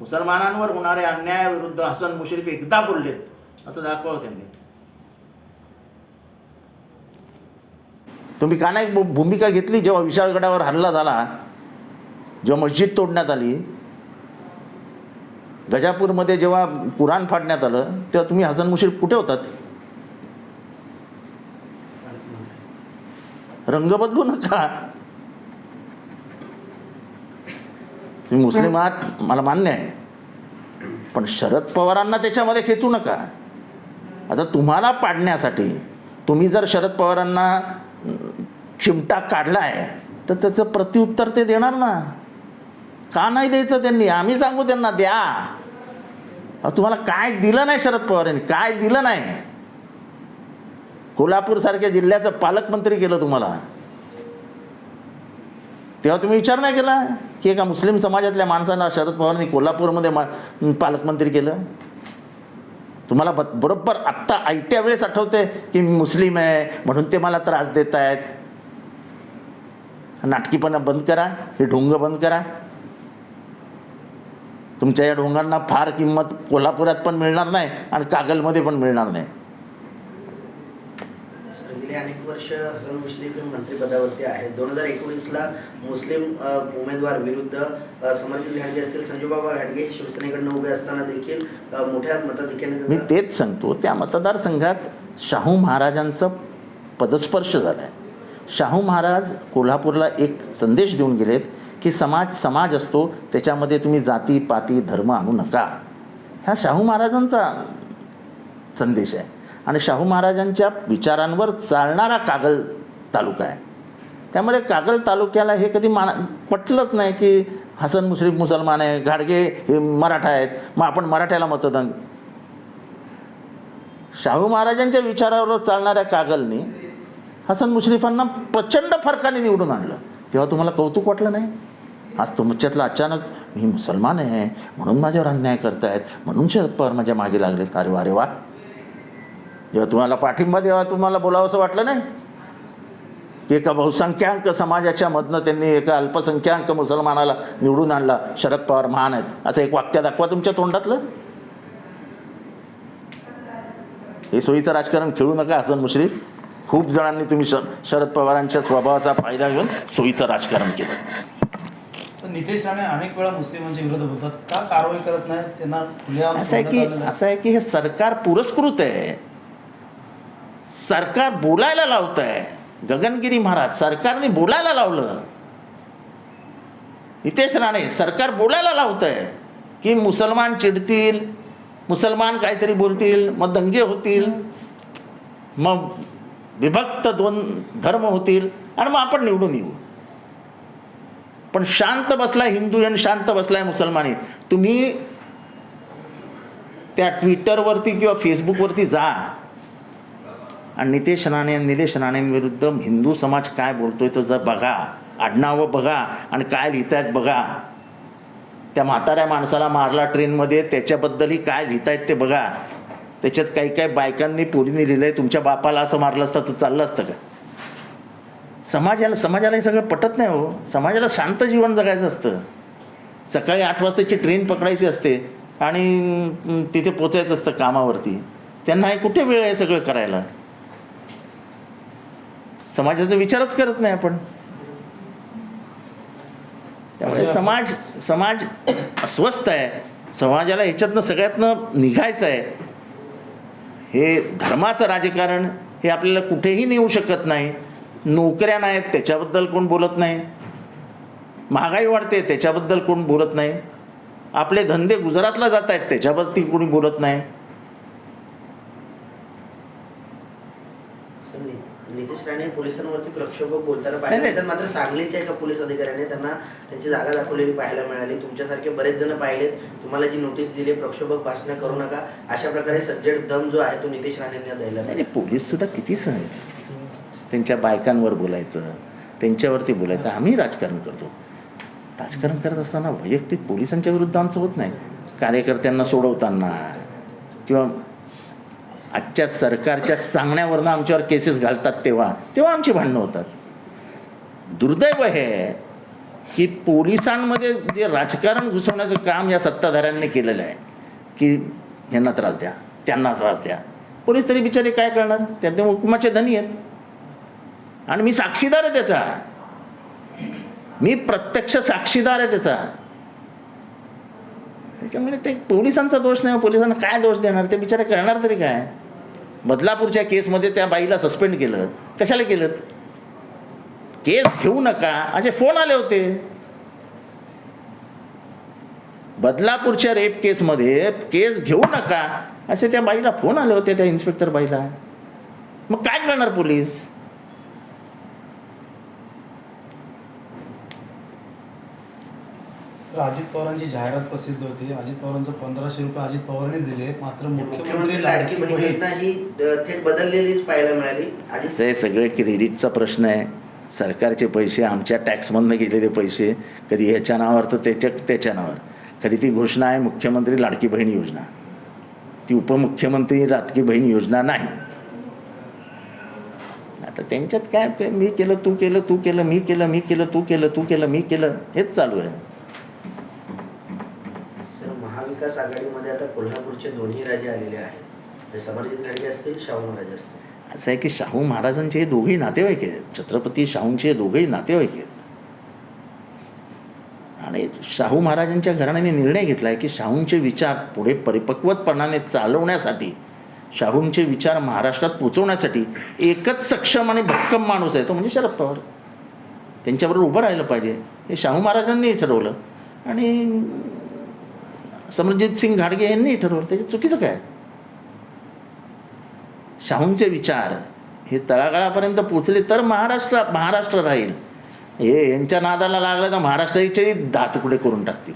मुसलमानांवर होणाऱ्या अन्यायाविरुद्ध हसन मुश्रीफ एकदा बोललेत. असं दाखवावं त्यांनी. तुम्ही का नाही भूमिका घेतली जेव्हा विशाळगडावर हल्ला झाला जेव्हा मस्जिद तोडण्यात आली गजापूरमध्ये जेव्हा कुराण फाडण्यात आलं तेव्हा तुम्ही हसन मुश्रीफ कुठे होतात? रंग बदलू नका. तुम्ही मुस्लिम आहात मला मान्य आहे. पण शरद पवारांना त्याच्यामध्ये खेचू नका. आता तुम्हाला पाडण्यासाठी तुम्ही जर शरद पवारांना चिमटा चिमटा काढलाय तर त्याचं प्रत्युत्तर ते देणार ना. का नाही द्यायचं त्यांनी? आम्ही सांगू त्यांना द्या. तुम्हाला काय दिलं नाही शरद पवार यांनी काय दिलं नाही? कोल्हापूरसारख्या जिल्ह्याचं पालकमंत्री केलं तुम्हाला. तेव्हा तुम्ही विचार नाही केला? की एका मुस्लिम समाजातल्या माणसाला शरद पवारांनी कोल्हापूरमध्ये मा पालकमंत्री केलं? तुम्हाला ब बरोबर आत्ता आयत्या वेळेस आठवते की मी मुस्लिम आहे म्हणून ते मला त्रास देत आहेत नाटकीपणा बंद करा हे ढोंग बंद करा. तुमच्या या ढोंगांना फार किंमत कोल्हापुरात पण मिळणार नाही आणि कागलमध्ये पण मिळणार नाही. गेले अनेक वर्ष हसन मुश्रीफ मंत्रिपदावरती आहेत. दोन हजार एकोणीसला मुस्लिम उमेदवार विरुद्ध अ, समरजित घाटगे असतील संजूबाबा घाटगे शिवसेनेकडनं उभे असताना देखील मोठ्या मोठ्या मी तेच सांगतो त्या मतदारसंघात शाहू महाराजांचं पदस्पर्श झाला आहे शाहू महाराज कोल्हापूरला एक संदेश देऊन गेलेत की समाज समाज असतो त्याच्यामध्ये तुम्ही जाती पाती धर्म आणू नका. हा शाहू महाराजांचा संदेश आहे. आणि शाहू महाराजांच्या विचारांवर चालणारा कागल तालुका आहे. त्यामुळे कागल तालुक्याला हे कधी मान पटलंच नाही की हसन मुश्रीफ मुसलमान आहे घाडगे हे मराठा आहेत मग आपण मराठ्याला मतदान. शाहू महाराजांच्या विचारावर चालणाऱ्या कागलनी हसन मुश्रीफांना प्रचंड फरकाने निवडून आणलं. तेव्हा तुम्हाला कौतुक वाटलं नाही? आज तुमच्यातलं अचानक मी मुसलमान आहे म्हणून माझ्यावर अन्याय करतायत म्हणून शरद पवार माझ्या मागे लागलेत. अरे वा रे वा. जेव्हा तुम्हाला पाठिंबा द्यावा तुम्हाला बोलावं असं वाटलं नाही? की एका बहुसंख्याक समाजाच्या मधनं त्यांनी एका अल्पसंख्याक मुसलमानाला निवडून आणला शरद पवार महान आहेत. असं एक वाक्य दाखवा तुमच्या तोंडातलं. हे सोयीचं राजकारण खेळू नका हसन मुश्रीफ. खूप जणांनी तुम्ही शरद पवारांच्या स्वभावाचा फायदा घेऊन सोयीचं राजकारण केलं. नितेश राणे अनेक वेळा मुस्लिमांच्या विरोधात बोलतात. का कारवाई करत नाही त्यांना असं आहे की. असं आहे की हे सरकार पुरस्कृत आहे. सरकार बोलायला लावत आहे गगनगिरी महाराज सरकारने बोलायला लावलं. हितेश राणे सरकार बोलायला लावत आहे की मुसलमान चिडतील मुसलमान काहीतरी बोलतील मग दंगे होतील मग विभक्त दोन धर्म होतील आणि मग आपण निवडून येऊ. पण शांत बसलाय हिंदू आणि शांत बसलाय मुसलमानी. तुम्ही त्या ट्विटरवरती किंवा फेसबुकवरती जा. आणि नितेश राणे आणि निलेश राणेंविरुद्ध हिंदू समाज काय बोलतोय तर जर बघा आडनावं बघा आणि काय लिहितायत बघा. त्या म्हाताऱ्या माणसाला मारला ट्रेनमध्ये त्याच्याबद्दलही काय लिहितायत ते बघा. त्याच्यात काही काही बायकांनी पोरीने लिहिलंय तुमच्या बापाला असं मारलं असतं तर चाललं असतं का? समाजाला समाजाला हे सगळं पटत नाही हो. समाजाला शांत जीवन जगायचं असतं. सकाळी आठ वाजताची ट्रेन पकडायची असते आणि तिथे पोचायचं असतं कामावरती. त्यांना हे कुठे वेळ आहे सगळं करायला? समाजाचा विचारच करत नाही आपण. त्यामुळे समाज समाज अस्वस्थ आहे. समाजाला ह्याच्यातनं सगळ्यातनं निघायचं आहे. हे धर्माचं राजकारण हे आपल्याला कुठेही नेऊ शकत नाही. नोकऱ्या नाहीत त्याच्याबद्दल कोण बोलत नाही. महागाई वाढते त्याच्याबद्दल कोण बोलत नाही. आपले धंदे गुजरातला जात आहेत त्याच्याबद्दल कोणी बोलत नाही सर, नि- नितेश राणे पोलिसांवरती प्रक्षोभक बोलताना पाहिलं नाही. तर मात्र सांगलीच्या एका पोलीस अधिकाऱ्याने त्यांना त्यांची जागा दाखवलेली पाहायला मिळाली. तुमच्यासारखे बरेच जण पाहिलेत. तुम्हाला जी नोटीस दिली प्रक्षोभक भाषणं करू नका. अशा प्रकारे सज्जड दम जो आहे तो नितेश राणेंना द्यायला नाही पोलीस सुद्धा किती सण त्यांच्या बायकांवर बोलायचं त्यांच्यावरती बोलायचं. आम्ही राजकारण करतो. राजकारण करत असताना वैयक्तिक पोलिसांच्या विरुद्ध आमचं होत नाही. कार्यकर्त्यांना सोडवताना किंवा आजच्या सरकारच्या सांगण्यावरनं आमच्यावर केसेस घालतात तेव्हा. तेव्हा आमची भांडणं होतात. दुर्दैव हे की पोलिसांमध्ये जे राजकारण घुसवण्याचं काम या सत्ताधाऱ्यांनी केलेलं आहे की ह्यांना त्रास द्या त्यांना त्रास द्या. पोलीस तरी बिचारे काय करणार? त्या हुकुमाचे धनी आहेत. आणि मी साक्षीदार आहे त्याचा. मी प्रत्यक्ष साक्षीदार आहे त्याचा. त्याच्यामुळे ते पोलिसांचा दोष नाही पोलिसांना काय दोष देणार? ते बिचारे करणार तरी काय? बदलापूरच्या केसमध्ये त्या बाईला सस्पेंड केलं. कशाला केलं? केस घेऊ नका. असे फोन आले होते. बदलापूरच्या रेप केसमध्ये केस घेऊ नका. असे त्या बाईला फोन आले होते त्या इन्स्पेक्टर बाईला. मग काय करणार पोलीस? तर अजित पवारांची जाहिरात प्रसिद्ध होती. अजित पवारांचं पंधराशे रुपये अजित पवारांनीच दिले. मात्र मुख्यमंत्री मुख्यमंत्री लाडकी बहीण योजना ही थेट बदललेलीच पाहायला मिळाली. हे सगळे क्रेडिटचा प्रश्न आहे. सरकारचे पैसे आमच्या टॅक्समधनं गेलेले पैसे कधी ह्याच्या नावावर तर त्याच्या त्याच्या नावावर. कधी ती घोषणा आहे मुख्यमंत्री लाडकी बहीण योजना. ती उपमुख्यमंत्री लाडकी बहीण योजना नाही. आता त्यांच्यात काय ते मी केलं तू केलं तू केलं मी केलं मी केलं तू केलं तू केलं मी केलं हेच चालू आहे. महाविकास आघाडीमध्ये आता कोल्हापूरचे दोन्ही राजे आलेले आहेत. समरजित असतील शाहू महाराज असतील. असं आहे की शाहू महाराजांचे हे दोघेही नातेवाईक आहेत. छत्रपती शाहूंचे हे दोघेही नातेवाईक आहेत. आणि शाहू महाराजांच्या घराण्याने निर्णय घेतला आहे की शाहूंचे विचार पुढे परिपक्वतपणाने चालवण्यासाठी शाहूंचे विचार महाराष्ट्रात पोचवण्यासाठी एकच सक्षम आणि भक्कम माणूस आहे तो म्हणजे शरद पवार. त्यांच्याबरोबर उभं राहिलं पाहिजे. हे शाहू महाराजांनी ठरवलं. आणि समरजित सिंग घाडगे यांनी ठरवलं. त्याच्यात चुकीचं काय? शाहूंचे विचार हे तळागाळापर्यंत पोचले तर महाराष्ट्र महाराष्ट्र राहील. हे यांच्या नादाला लागलं तर महाराष्ट्राचे दहा तुकडे करून टाकतील?